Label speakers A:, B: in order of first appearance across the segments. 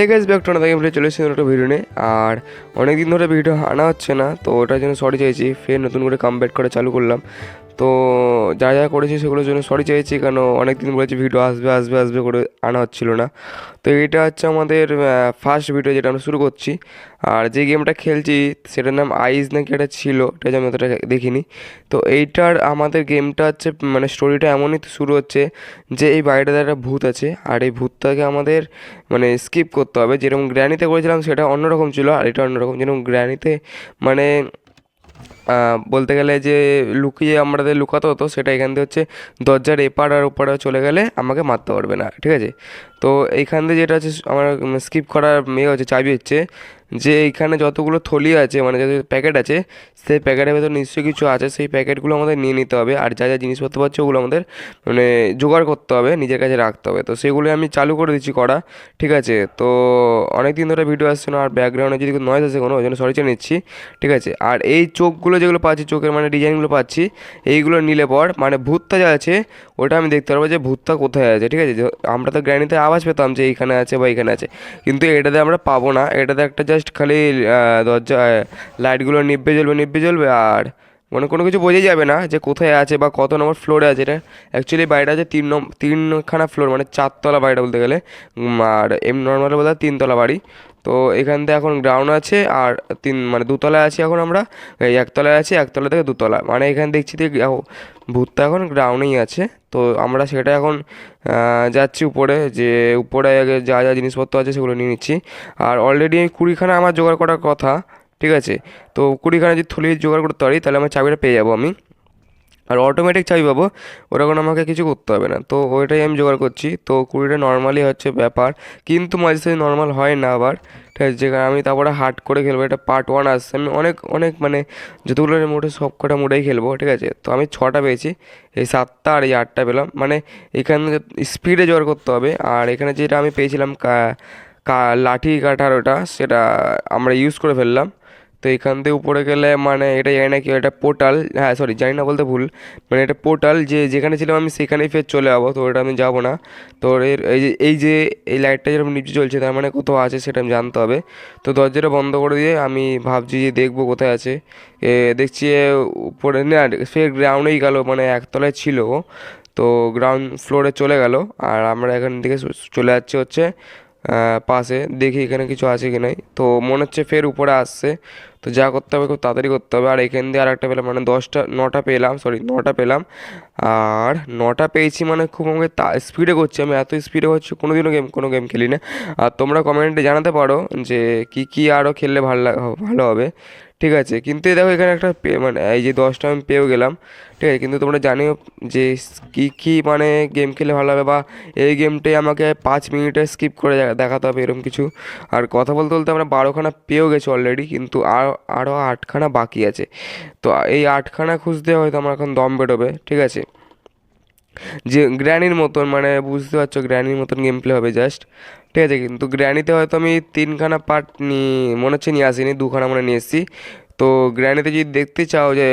A: Hey guys back to another game চলে এসেছি একটা ভিডিও নিয়ে। আর অনেক দিন ধরে ভিডিও আনা হচ্ছে না, তো ওটার জন্য সরি চাইছি। ফের নতুন করে কাম করে চালু করলাম। তো যা যা করেছি সেগুলোর জন্য সরি চাইছি, কেন অনেক দিন বলেছি ভিডিও আসবে আসবে আসবে করে আনা হচ্ছিল না। তো এটা হচ্ছে আমাদের ফার্স্ট ভিডিও যেটা আমরা শুরু করছি। আর যে গেমটা খেলছি, সেটার নাম আইস নাকি এটা ছিল, এটা আমি অতটা দেখিনি। তো এইটার আমাদের গেমটা হচ্ছে মানে স্টোরিটা এমনই তো শুরু হচ্ছে যে এই বাড়িটাতে একটা ভূত আছে। আর এই ভূতটাকে আমাদের মানে স্কিপ করতে হবে। যেরকম গ্র্যানিতে করেছিলাম, সেটা অন্যরকম ছিল। আর এটা অন্যরকম, যেরকম গ্র্যানিতে মানে বলতে গেলে যে লুকিয়ে আমাদের লুকাতে হতো, সেটা এখান থেকে হচ্ছে দরজার এপার আর ওপারে চলে গেলে আমাকে মারতে পারবে না, ঠিক আছে? তো এইখান থেকে যেটা হচ্ছে, আমার স্কিপ করার মেয়ে হচ্ছে, চাবি হচ্ছে যে এইখানে যতগুলো থলি আছে মানে যত প্যাকেট আছে, সেই প্যাকেটের ভেতর নিশ্চয়ই কিছু আছে, সেই প্যাকেটগুলো আমাদের নিয়ে নিতে হবে আর যা যা জিনিসপত্র পাচ্ছে, ওগুলো আমাদের মানে জোগাড় করতে হবে, নিজের কাছে রাখতে হবে। তো সেগুলো আমি চালু করে দিচ্ছি করা ঠিক আছে? তো অনেক দিন ধরে ভিডিও আসছে না, আর ব্যাকগ্রাউন্ডে যদি নয়েজ আছে কোনো, ওই জন্য সরি নিচ্ছি ঠিক আছে? আর এই চোখগুলো যেগুলো পাচ্ছি, চোখের মানে ডিজাইনগুলো পাচ্ছি, এইগুলো নিলে পর মানে ভূতটা যা আছে, ওটা আমি দেখতে পারব যে ভূতটা কোথায় আছে, ঠিক আছে? আমরা তো গ্র্যানিতে আওয়াজ পেতাম যে এইখানে আছে বা এইখানে আছে, কিন্তু এটাতে আমরা পাবো না, এটাতে একটা জাস্ট খালি দরজা লাইটগুলো নিভবে জ্বলবে নিভবে জ্বলবে আর মানে কোনো কিছু বোঝাই যাবে না যে কোথায় আছে বা কত নম্বর ফ্লোরে আছে। এটা অ্যাকচুয়ালি বাড়িটা আছে তিন নম্বর তিনখানা ফ্লোর মানে চারতলা বাড়িটা বলতে গেলে। আর এম নর্মাল বলতে তিনতলা বাড়ি। তো এখান থেকে এখন গ্রাউন্ড আছে আর তিন মানে দুতলায় আছি এখন আমরা। এই একতলায় আছি, একতলা থেকে দুতলা। মানে এখানে দেখছি যে ভূতটা এখন গ্রাউন্ডেই আছে। তো আমরা সেটা এখন যাচ্ছি উপরে যে উপরে আগে যা যা জিনিসপত্র আছে সেগুলো নিয়ে নিচ্ছি। আর অলরেডি কুড়িখানা আমার জোগাড় করার কথা। ঠিক আছে? তো কুড়িখানা যদি থলি জোগাড় করতে পারি তাহলে আমার চাবিটা পেয়ে যাব আমি। আর অটোমেটিক চাবি পাবো, ওরকম আমাকে কিছু করতে হবে না। তো ওইটাই আমি জোগাড় করছি। তো কুড়িটা নর্মালি হচ্ছে ব্যাপার, কিন্তু মাঝে সাঝে নর্মাল হয় না আবার। ঠিক আছে? যেখানে আমি তারপরে হার্ড করে খেলব, এটা পার্ট ওয়ান আসছে। আমি অনেক অনেক মানে যতগুলো মোটে সব কটা মোটেই খেলব, ঠিক আছে? তো আমি ছটা পেয়েছি, এই সাতটা আর এই আটটা পেলাম। মানে এখানে স্পিডে জোগাড় করতে হবে। আর এখানে যেটা আমি পেয়েছিলাম লাঠি কাটার ওটা, সেটা আমরা ইউজ করে ফেললাম। তো এখান থেকে উপরে গেলে মানে এটা জানি না কি, এটা পোর্টাল হ্যাঁ সরি জানি না বলতে ভুল মানে এটা পোর্টাল যে যেখানে ছিলাম আমি সেখানেই ফের চলে যাব, তো ওটা আমি যাব না। তো এর, এই যে এই যে, এই লাইটটা যেরকম নিচে চলছে তার মানে কোথাও আছে সেটা আমি জানতে হবে। তো দরজাটা বন্ধ করে দিয়ে আমি ভাবছি যে দেখব কোথায় আছে। এ, দেখছি উপরে, না, ফের গ্রাউন্ডেই গেল মানে একতলায় ছিল তো গ্রাউন্ড ফ্লোরে চলে গেল, আর আমরা এখান থেকে চলে যাচ্ছি হচ্ছে পাশে, দেখি এখানে কিছু আছে কি নাই। তো মনে হচ্ছে ফের উপরে আসছে। তো যা করতে হবে খুব তাড়াতাড়ি করতে হবে। আর এখান দিয়ে আর একটা পেলাম মানে দশটা, নটা পেলাম সরি নটা পেলাম। আর নটা পেয়েছি মানে খুব আমাকে স্পিডে করছি। আমি এত স্পিডে করছি কোনো দিনও গেম কোনো গেম খেলি না। আর তোমরা কমেন্টে জানাতে পারো যে কি কি আরও খেললে ভালো ভালো হবে। ঠিক আছে, কিন্তু দেখো এখানে একটা পে- মানে এই যে দশটা আমি পেয়েও গেলাম, ঠিক আছে, কিন্তু তোমরা জানিও যে কী কী মানে গেম খেলে ভালো হবে বা এই গেমটাই আমাকে পাঁচ মিনিটে স্কিপ করে দেখাতে হবে এরকম কিছু। আর কথা বলতে বলতে আমরা বারোখানা পেয়েও গেছি অলরেডি কিন্তু আর আরও আটখানা বাকি আছে। তো এই আটখানা খুঁজতে হয়তো আমার এখন দম বেরোবে, ঠিক আছে। যে গ্র্যানির মতন মানে বুঝতে পারছ, গ্র্যানির মতন গেম প্লে হবে জাস্ট ঠিক আছে, কিন্তু গ্র্যানিতে হয়তো আমি তিনখানা পার্ট নিয়ে, মনে হচ্ছে নিয়ে আসিনি, দুখানা মনে নিয়ে এসেছি। তো গ্র্যানিতে যদি দেখতে চাও যে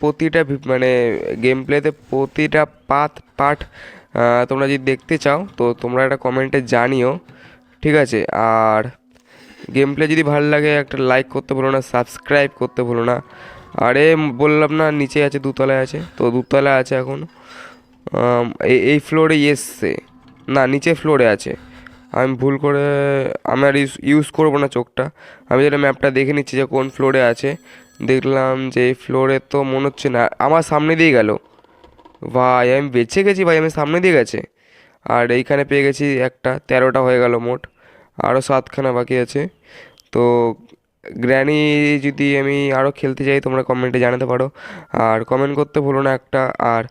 A: প্রতিটা মানে গেম প্লেতে প্রতিটা পাত পার্ট তোমরা যদি দেখতে চাও, তো তোমরা একটা কমেন্টে জানিও। ঠিক আছে, আর গেম প্লে যদি ভালো লাগে, একটা লাইক করতে ভুলো না সাবস্ক্রাইব করতে ভুলো না। আরে, বললাম না নিচে আছে, দুতলায় আছে, তো দুতলায় আছে এখন। এই ফ্লোরে এসছে। না, নিচে ফ্লোরে আছে। আমি ভুল করে, আমি আর ইউজ করব না চোখটা। আমি যেটা ম্যাপটা দেখে নিচ্ছি যে কোন ফ্লোরে আছে। দেখলাম যে এই ফ্লোরে তো মনে হচ্ছে না, আমার সামনে দিয়ে গেল। ভাই, আমি বেঁচে গেছি ভাই আমি সামনে দিয়ে গেছে। আর এইখানে পেয়ে গেছি একটা, তেরোটা হয়ে গেল মোট। আরও সাতখানা বাকি আছে। তো গ্র্যানি, যদি আমি আরও খেলতে চাই তোমরা কমেন্টে জানাতে পারো। আর কমেন্ট করতে ভুলো না একটা। আর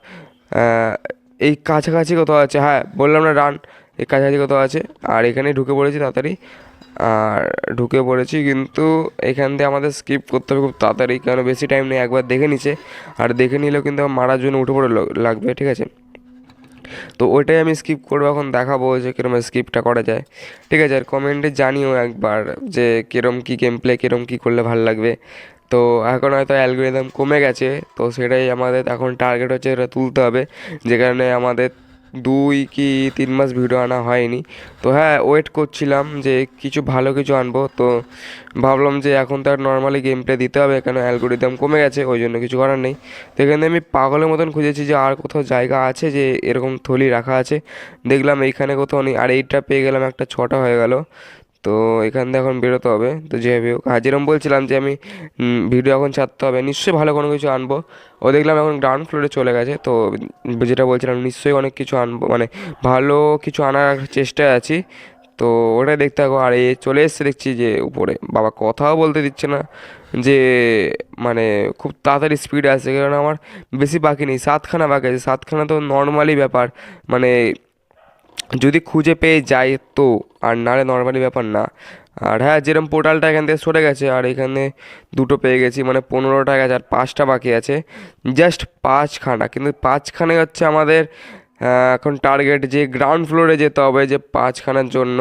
A: এই কাছাকাছি কোথাও আছে। হ্যাঁ বললাম না রান এই কাছাকাছি কোথাও আছে। আর এখানে ঢুকে পড়েছি তাড়াতাড়ি। আর ঢুকে পড়েছি কিন্তু এখান দিয়ে আমাদের স্কিপ করতে হবে খুব তাড়াতাড়ি কারণ বেশি টাইম নেই। একবার দেখে নিচ্ছে আর দেখে নিলেও কিন্তু আমার মারার জন্য উঠে পড়ে লাগবে, ঠিক আছে? তো ওইটাই আমি স্কিপ করব, এখন দেখাবো যে কীরকম স্কিপটা করা যায়। ঠিক আছে, আর কমেন্টে জানিও একবার যে কীরম কী গেম প্লে কীরম কী করলে ভালো লাগবে। তো এখন হয়তো অ্যালগোরিদম কমে গেছে, তো সেটাই আমাদের এখন টার্গেট হচ্ছে এটা তুলতে হবে। যে কারণে আমাদের দুই কি তিন মাস ভিডিও আনা হয়নি। তো হ্যাঁ ওয়েট করছিলাম যে কিছু ভালো কিছু আনব, তো ভাবলাম যে এখন তো আর নর্মালি গেম প্লে দিতে হবে, কেন অ্যালগোরিদম কমে গেছে, ওই জন্য কিছু করার নেই। তো এখানে আমি পাগলের মতন খুঁজেছি যে আর কোথাও জায়গা আছে যে এরকম থলি রাখা আছে। দেখলাম এইখানে কোথাও নেই, আর এইটা পেয়ে গেলাম একটা ছটা হয়ে গেল। তো এখান থেকে এখন বেরোতে হবে। তো যেভাবে হোক আর যেরকম বলছিলাম যে আমি ভিডিও এখন ছাড়তে হবে। নিশ্চয়ই ভালো কোনো কিছু আনব। ও দেখলাম এখন গ্রাউন্ড ফ্লোরে চলে গেছে। তো যেটা বলছিলাম, নিশ্চয়ই অনেক কিছু আনব মানে ভালো কিছু আনার চেষ্টায় আছি। তো ওটাই দেখতে থাকো। আর এ চলে এসছে দেখছি যে উপরে। বাবা কথাও বলতে দিচ্ছে না যে মানে খুব তাড়াতাড়ি স্পিড আসছে। কারণ আমার বেশি বাকি নেই। সাতখানা বাকি আছে। সাতখানা তো নর্মালি ব্যাপার। মানে যদি খুঁজে পেয়ে যায় তো, আর নাহলে নর্মালি ব্যাপার না। আর হ্যাঁ যেরকম পোর্টালটা এখান থেকে সরে গেছে, আর এখানে দুটো পেয়ে গেছি মানে পনেরোটা গেছে, আর পাঁচটা বাকি আছে। জাস্ট পাঁচখানা, কিন্তু পাঁচখানে হচ্ছে আমাদের এখন টার্গেট যে গ্রাউন্ড ফ্লোরে যেতে হবে যে পাঁচখানার জন্য।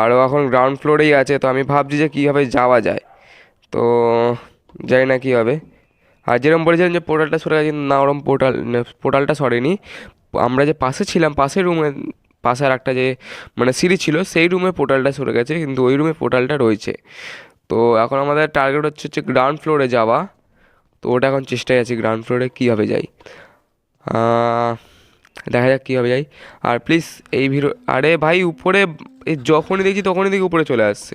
A: আর ও এখন গ্রাউন্ড ফ্লোরেই আছে, তো আমি ভাবছি যে কীভাবে যাওয়া যায়। তো জানি না কী হবে। আর যেরকম বলেছিলাম যে পোর্টালটা সরে গেছে না ওরম পোর্টাল, পোর্টালটা সরেনি। আমরা যে পাশে ছিলাম, পাশের রুমে পাশে আর একটা যে মানে সিঁড়ি ছিল, সেই রুমে পোর্টালটা সরে গেছে, কিন্তু ওই রুমে পোর্টালটা রয়েছে। তো এখন আমাদের টার্গেট হচ্ছে হচ্ছে গ্রাউন্ড ফ্লোরে যাওয়া। তো ওটা এখন চেষ্টায় আছি গ্রাউন্ড ফ্লোরে কীভাবে যাই। দেখা যাক কীভাবে যাই। আর প্লিজ এই ভিড়, আরে ভাই, উপরে যখনই দেখছি তখনই দেখি উপরে চলে আসছে।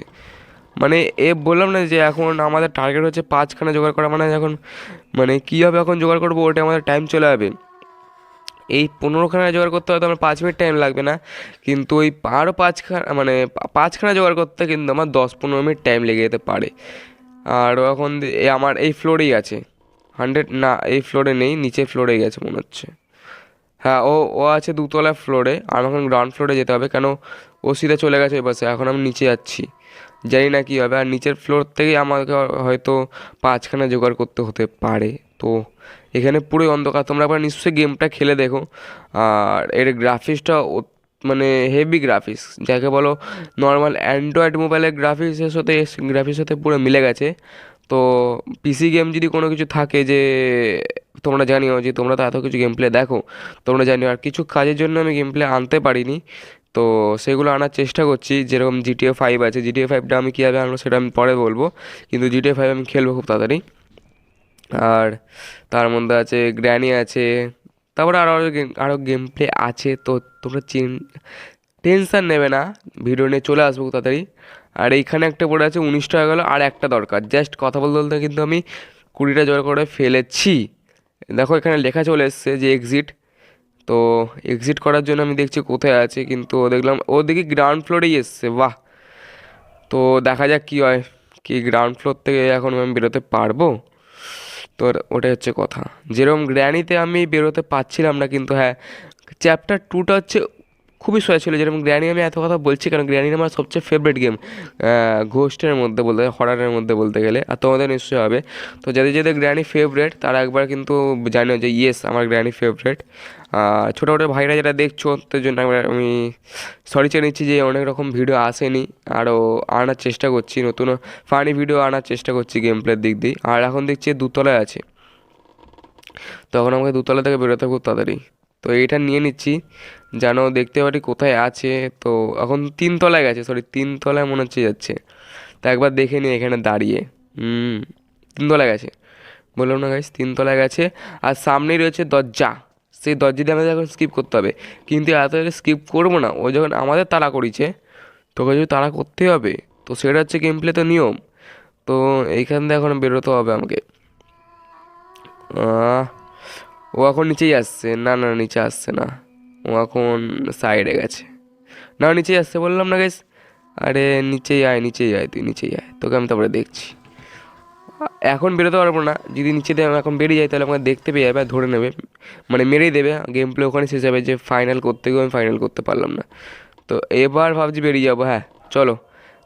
A: মানে এ বললাম না যে এখন আমাদের টার্গেট হচ্ছে পাঁচখানা জোগাড় করা মানে এখন মানে কীভাবে এখন জোগাড় করব, ওটা আমাদের টাইম চলে যাবে। এই পনেরোখানা জোগাড় করতে হয়তো আমার পাঁচ মিনিট টাইম লাগবে না, কিন্তু ওই আরও পাঁচখানা মানে পাঁচখানা জোগাড় করতে কিন্তু আমার দশ পনেরো মিনিট টাইম লেগে যেতে পারে। আর এখন আমার এই ফ্লোরেই আছে। হান্ড্রেড না, এই ফ্লোরে নেই, নিচের ফ্লোরেই গেছে মনে হচ্ছে। হ্যাঁ ও ও আছে দুতলা ফ্লোরে আর এখন গ্রাউন্ড ফ্লোরে যেতে হবে, কেন ও সিধা চলে গেছে ওই পাশে, এখন আমি নিচে যাচ্ছি। জানি না কী হবে, আর নিচের ফ্লোর থেকেই আমাকে হয়তো পাঁচখানা জোগাড় করতে হতে পারে। তো এখানে পুরোই অন্ধকার। তোমরা একবার নিশ্চয়ই গেমটা খেলে দেখো। আর এর গ্রাফিক্সটা মানে হেভি গ্রাফিক্স যাকে বলো নর্মাল অ্যান্ড্রয়েড মোবাইলের গ্রাফিক্সের সাথে গ্রাফিক্সের সাথে পুরো মিলে গেছে। তো পিসি গেম যদি কোনো কিছু থাকে যে তোমরা জানিও যে তোমরা তো এত কিছু গেম প্লে দেখো, তোমরা জানিও। আর কিছু কাজের জন্য আমি গেম প্লে আনতে পারিনি। তো সেগুলো আনার চেষ্টা করছি। যেরকম জিটিএ ফাইভ আছে জিটিএ ফাইভটা আমি কীভাবে আনব সেটা আমি পরে বলব। কিন্তু জিটিএ ফাইভ আমি খেলব খুব তাড়াতাড়ি। আর তার মধ্যে আছে গ্র্যানি আছে, তারপরে আরও আরও গেম আরও প্লে আছে, তো তোমরা চিন টেনশান নেবে না ভিডিও নিয়ে চলে আসব তাড়াতাড়ি। আর এইখানে একটা পড়ে আছে, উনিশ টাকা গেলো, আর একটা দরকার জাস্ট কথা বলতে বলতে কিন্তু আমি কুড়িটা জোগাড় করে ফেলেছি। দেখো এখানে লেখা চলে এসছে যে এক্সিট তো এক্সিট করার জন্য আমি দেখছি কোথায় আছে, কিন্তু ও দেখলাম, ও দেখি গ্রাউন্ড ফ্লোরেই এসছে, বাহ! তো দেখা যাক কী হয়, কি গ্রাউন্ড ফ্লোর থেকে এখন আমি বেরোতে পারব? তো ওটাই হচ্ছে কথা। যেরকম গ্র্যানিতে আমি বেরোতে পারছিলাম না কিন্তু হ্যাঁ চ্যাপ্টার টুটা হচ্ছে খুবই সহজ ছিল, যেরকম গ্র্যানি আমি এত কথা বলছি, কারণ গ্র্যানি আমার সবচেয়ে ফেভারিট গেম ঘোস্টের মধ্যে বলতে হরারের মধ্যে বলতে গেলে, আর তোমাদের নিশ্চয়ই হবে। তো যাদের যাদের গ্র্যানি ফেভারেট তারা একবার কিন্তু জানো যে ইয়েস আমার গ্র্যানি ফেভারেট ছোটো ছোটো ভাইরা যেটা দেখছ তার জন্য আমি সরি চেয়ে নিচ্ছি যে, অনেক রকম ভিডিও আসেনি, আরও আনার চেষ্টা করছি, নতুন ফানি ভিডিও আনার চেষ্টা করছি গেম প্লের দিক দিয়ে। আর এখন দেখছি, দুতলায় আছে। তখন আমাকে দুতলা থেকে বেরোতে খুব তাড়াতাড়ি। তো এটা নিয়ে নিচ্ছি। যেন দেখতে পারি কোথায় আছে। তো এখন তিনতলায় গেছে সরি তিনতলায় মনে হচ্ছে যাচ্ছে। তো একবার দেখে নিই এখানে দাঁড়িয়ে। হুম, তিনতলায় গেছে। বললাম না গাইস তিনতলায় গেছে। আর সামনেই রয়েছে দরজা। সেই দরজা দিয়ে আমাদের এখন স্কিপ করতে হবে। কিন্তু এত স্কিপ করব না। ও যখন আমাদের তাড়া করিছে, তোকে যদি তাড়া করতে হবে, তো সেটা হচ্ছে গেম প্লে তো নিয়ম। তো এইখান থেকে এখন বেরোতে হবে আমাকে। ও এখন নিচেই আসছে, না না, নিচে আসছে না। ও এখন সাইডে গেছে। না, নিচেই আসছে বললাম না গেছ আরে নিচেই আয় নিচেই আয়, তুই নিচেই আয়। তোকে আমি তারপরে দেখছি। এখন বেরোতে পারব না। যদি নিচে দিয়ে এখন বেরিয়ে যাই, তাহলে আমাকে দেখতে পেয়ে যাবে আর ধরে নেবে। মানে মেরেই দেবে। গেম প্লে ওখানে শেষ হবে যে ফাইনাল করতে গিয়ে আমি ফাইনাল করতে পারলাম না। তো এবার ভাবছি বেরিয়ে যাব হ্যাঁ চলো।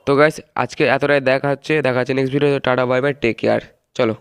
A: তো গাইস আজকে এতটাই দেখা হচ্ছে। দেখা হচ্ছে next video tata bye bye take care চলো।